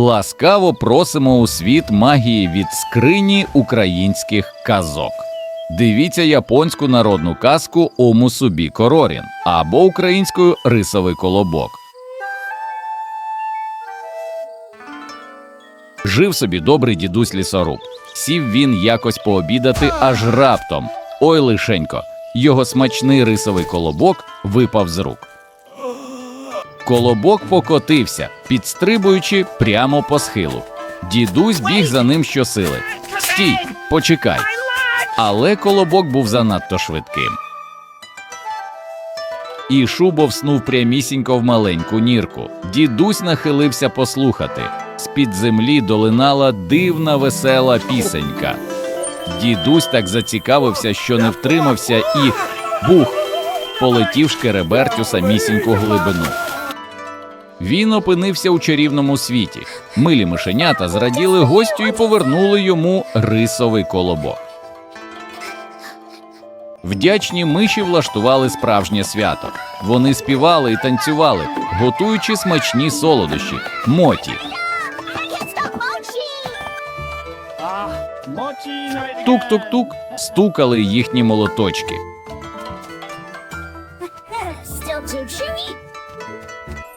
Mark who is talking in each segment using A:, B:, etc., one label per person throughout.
A: Ласкаво просимо у світ магії від скрині українських казок. Дивіться японську народну казку Омусубі Корорін або українською рисовий колобок. Жив собі добрий дідусь лісоруб. Сів він якось пообідати аж раптом. Ой лишенько, його смачний рисовий колобок випав з рук. Колобок покотився, підстрибуючи прямо по схилу. Дідусь біг за ним щосили. Стій, почекай. Але колобок був занадто швидким. І шубо вснув прямісінько в маленьку нірку. Дідусь нахилився послухати. З-під землі долинала дивна весела пісенька. Дідусь так зацікавився, що не втримався і бух полетів шкереберть у самісіньку глибину. Він опинився у чарівному світі. Милі мишенята зраділи гостю і повернули йому рисовий колобок. Вдячні миші влаштували справжнє свято. Вони співали і танцювали, готуючи смачні солодощі моті. Тук-тук-тук стукали їхні молоточки.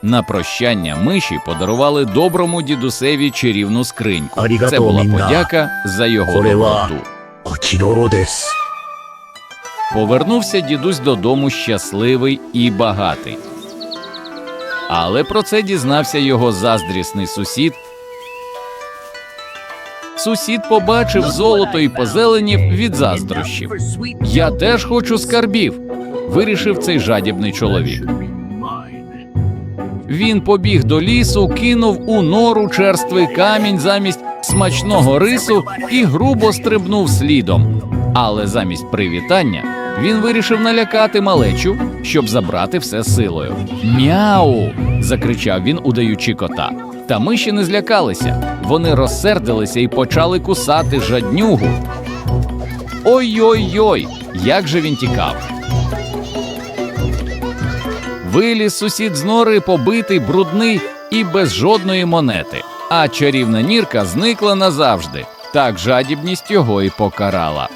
A: На прощання миші подарували доброму дідусеві чарівну скриньку. Це була подяка за його
B: роботу.
A: Повернувся дідусь додому щасливий і багатий. Але про це дізнався його заздрісний сусід. Сусід побачив золото і позеленів від заздрощів. Я теж хочу скарбів, вирішив цей жадібний чоловік. Він побіг до лісу, кинув у нору черствий камінь замість смачного рису і грубо стрибнув слідом. Але замість привітання він вирішив налякати малечу, щоб забрати все силою. Мяу. закричав він, удаючи кота. Та миші не злякалися. Вони розсердилися і почали кусати жаднюгу. Ой-ой-ой, як же він тікав. Виліз сусід з нори побитий, брудний і без жодної монети. А чарівна нірка зникла назавжди. Так жадібність його і покарала.